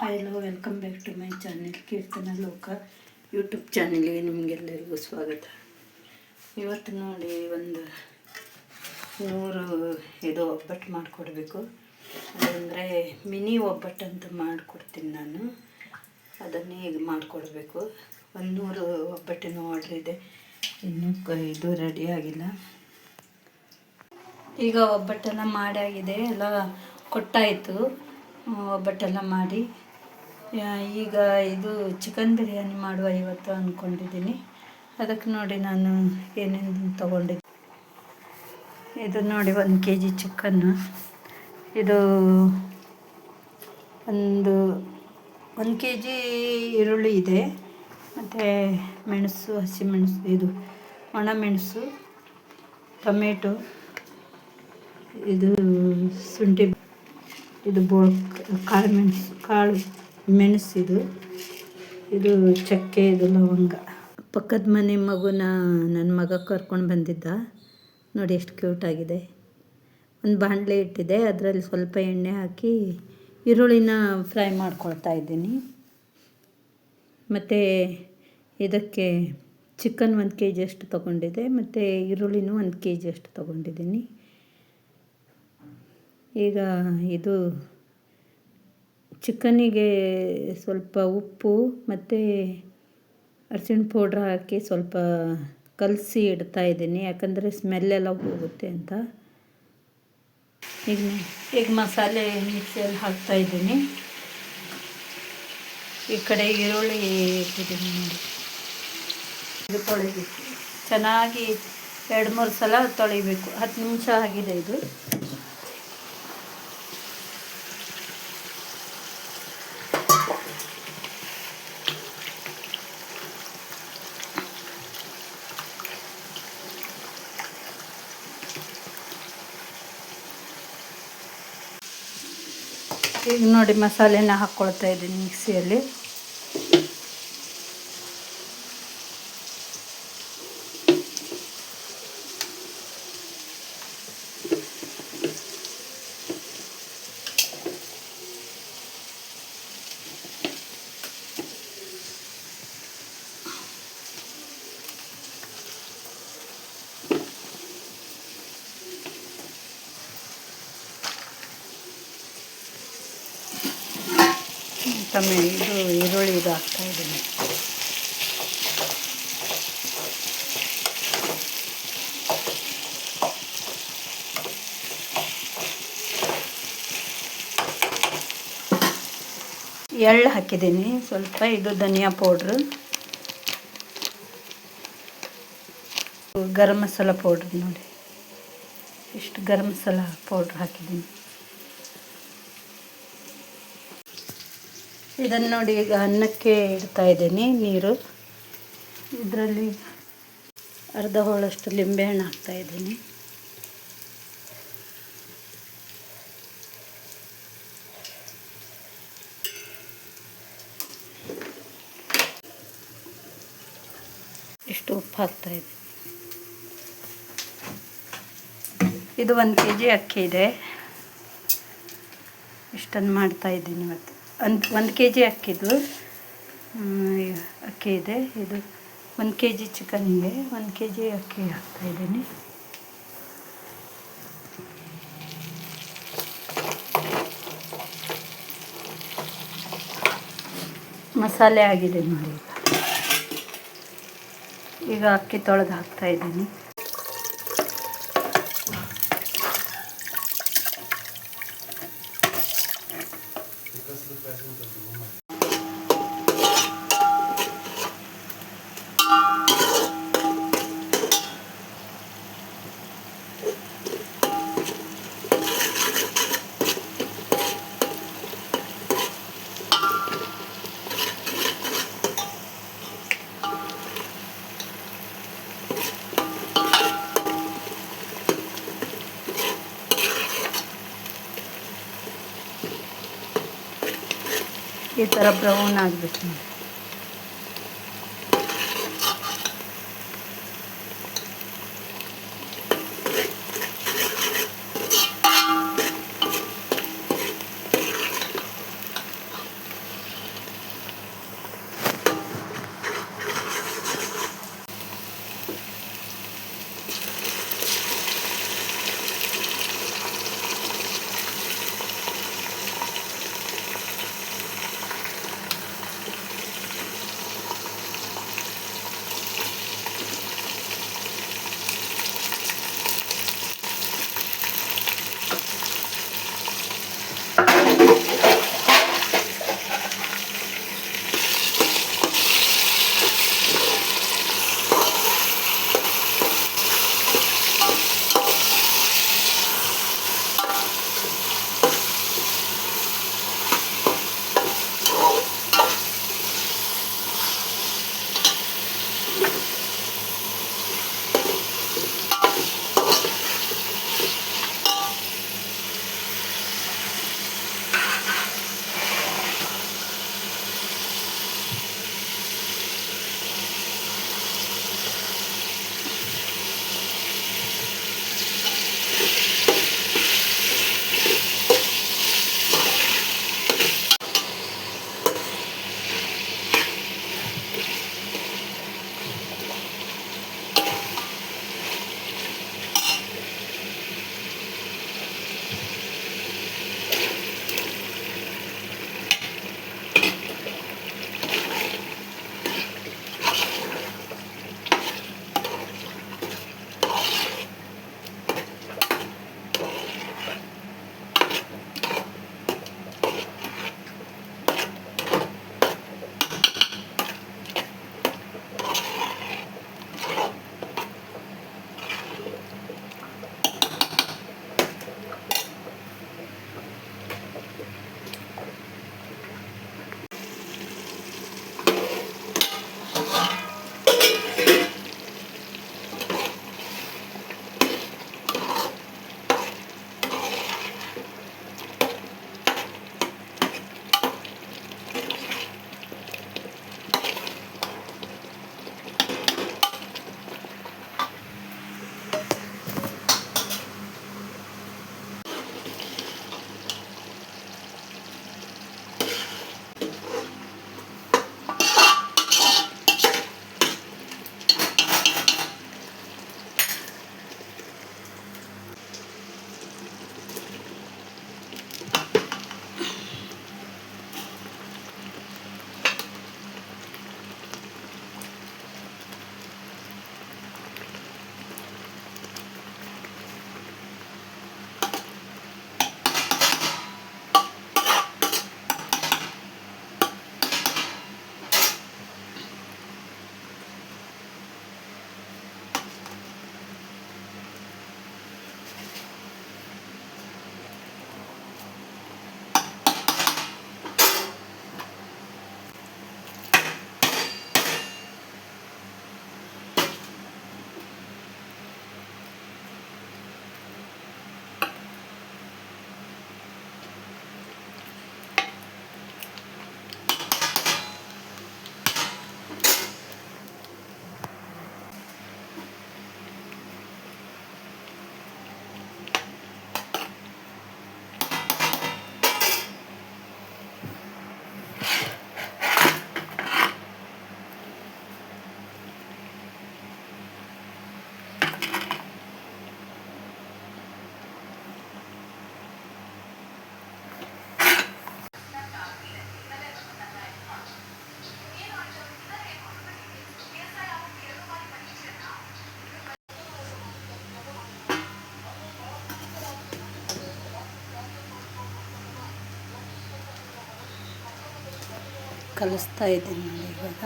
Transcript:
Hi hello welcome back to my channel Keerthana Loka YouTube ಚಾನೆಲ್ಗೆ ನಿಮಗೆಲ್ಲರಿಗೂ ಸ್ವಾಗತ. ಇವತ್ತು ನೋಡಿ ಒಂದು ನೂರು ಇದು ಒಬ್ಬಟ್ಟು ಮಾಡಿಕೊಡ್ಬೇಕು. ಅದಂದರೆ ಮಿನಿ ಒಬ್ಬಟ್ಟು ಅಂತ ಮಾಡಿಕೊಡ್ತೀನಿ ನಾನು. ಅದನ್ನೇ ಈಗ ಮಾಡಿಕೊಡ್ಬೇಕು. ಒಂದು ನೂರು ಒಬ್ಬಟ್ಟಿನ ಆರ್ಡ್ರ್ ಇದೆ. ಇನ್ನೂ ಇದು ರೆಡಿ ಆಗಿಲ್ಲ. ಈಗ ಒಬ್ಬಟ್ಟೆಲ್ಲ ಮಾಡಾಗಿದೆ ಎಲ್ಲ ಕೊಟ್ಟಾಯಿತು. ಒಬ್ಬಟ್ಟೆಲ್ಲ ಮಾಡಿ. ಈಗ ಇದು ಚಿಕನ್ ಬಿರಿಯಾನಿ ಮಾಡುವ ಇವತ್ತು ಅಂದ್ಕೊಂಡಿದ್ದೀನಿ ಅದಕ್ಕೆ ನೋಡಿ ನಾನು ಏನೇನು ತೊಗೊಂಡಿದ್ದೆ. ಇದು ನೋಡಿ ಒಂದು ಕೆ ಜಿ ಚಿಕನ್ನು ಇದು ಒಂದು ಒಂದು ಕೆ ಜಿ ಈರುಳ್ಳಿ ಇದೆ. ಮತ್ತು ಮೆಣಸು ಹಸಿಮೆಣಸು ಇದು ಒಣಮೆಣಸು ಟೊಮೆಟೊ, ಇದು ಶುಂಠಿ, ಇದು ಬೋ ಕಾಳು ಮೆಣಸು, ಕಾಳು. ಮೆಣಸು ಇದು ಚಕ್ಕೆ, ಇದು ಲವಂಗ. ಪಕ್ಕದ ಮನೆ ಮಗುನ ನನ್ನ ಮಗ ಕರ್ಕೊಂಡು ಬಂದಿದ್ದ. ನೋಡಿ ಎಷ್ಟು ಕ್ಯೂಟ್ ಆಗಿದೆ. ಒಂದು ಬಾಣಲೆ ಇಟ್ಟಿದೆ. ಅದರಲ್ಲಿ ಸ್ವಲ್ಪ ಎಣ್ಣೆ ಹಾಕಿ ಈರುಳ್ಳಿನ ಫ್ರೈ ಮಾಡ್ಕೊಳ್ತಾ ಇದ್ದೀನಿ. ಮತ್ತು ಇದಕ್ಕೆ ಚಿಕನ್ ಒಂದು ಕೆ ಜಿ ಅಷ್ಟು ತೊಗೊಂಡಿದ್ದೆ. ಮತ್ತು ಈರುಳ್ಳಿನೂ ಒಂದು ಕೆ ಜಿ ಅಷ್ಟು ತೊಗೊಂಡಿದ್ದೀನಿ. ಈಗ ಇದು ಚಿಕನ್ನಿಗೆ ಸ್ವಲ್ಪ ಉಪ್ಪು ಮತ್ತು ಅರ್ಶಿಣ ಪೌಡ್ರ್ ಹಾಕಿ ಸ್ವಲ್ಪ ಕಲಸಿ ಇಡ್ತಾ ಇದ್ದೀನಿ. ಯಾಕಂದರೆ ಸ್ಮೆಲ್ಲೆಲ್ಲ ಹೋಗುತ್ತೆ ಅಂತ. ಈಗ ಈಗ ಮಸಾಲೆ ಮಿಕ್ಸಿಯಲ್ಲಿ ಹಾಕ್ತಾ ಇದ್ದೀನಿ. ಈ ಕಡೆ ಈರುಳ್ಳಿ ಇಟ್ಟಿದ್ದೀನಿ ಚೆನ್ನಾಗಿ ಎರಡು ಮೂರು ಸಲ ತೊಳಿಬೇಕು. ಹತ್ತು ನಿಮಿಷ ಆಗಿದೆ ಇದು. ಈಗ ನೋಡಿ ಮಸಾಲೆನ ಹಾಕ್ಕೊಳ್ತಾ ಇದ್ದೀನಿ ಮಿಕ್ಸಿಯಲ್ಲಿ ಟಮೆ ಇದು ಈರುಳ್ಳಿ ಇದು ಹಾಕ್ತಾ ಇದ್ದೀನಿ. ಎಳ್ಳು ಹಾಕಿದ್ದೀನಿ. ಸ್ವಲ್ಪ ಇದು ಧನಿಯಾ ಪೌಡ್ರು. ಗರಂ ಮಸಾಲ ಪೌಡ್ರ್ ನೋಡಿ. ಇಷ್ಟು ಗರಂ ಮಸಾಲ ಪೌಡ್ರ್ ಹಾಕಿದ್ದೀನಿ. ಇದನ್ನು ನೋಡಿ ಈಗ ಅನ್ನಕ್ಕೆ ಇಡ್ತಾ ಇದ್ದೀನಿ ನೀರು. ಇದರಲ್ಲಿ ಅರ್ಧ ಹೋಳಷ್ಟು ಲಿಂಬೆಹಣ್ಣು ಹಾಕ್ತಾ ಇದ್ದೀನಿ. ಇಷ್ಟು ಉಪ್ಪು ಹಾಕ್ತಾ ಇದ್ದೀನಿ. ಇದು ಒಂದು ಕೆ ಜಿ ಅಕ್ಕಿ ಇದೆ. ಇಷ್ಟನ್ನು ಮಾಡ್ತಾ ಇದ್ದೀನಿ ಇವತ್ತು. ಒಂದು ಒಂದು ಕೆ ಜಿ ಅಕ್ಕಿದು ಅಕ್ಕಿ ಇದೆ. ಇದು ಒಂದು ಕೆ ಜಿ ಚಿಕನ್ಗೆ, ಒಂದು ಕೆ ಜಿ ಅಕ್ಕಿ ಹಾಕ್ತಾಯಿದ್ದೀನಿ ಮಸಾಲೆ ಆಗಿದೆ ನೋಡಿ. ಈಗ ಈಗ ಅಕ್ಕಿ ತೊಳೆದು ಹಾಕ್ತಾ ಇದ್ದೀನಿ ಈ ಥರ ಬ್ರೌನ್ ಆಗಬೇಕು ಕಲಿಸ್ತಾ ಇದ್ದೀನಿ ಇವಾಗ.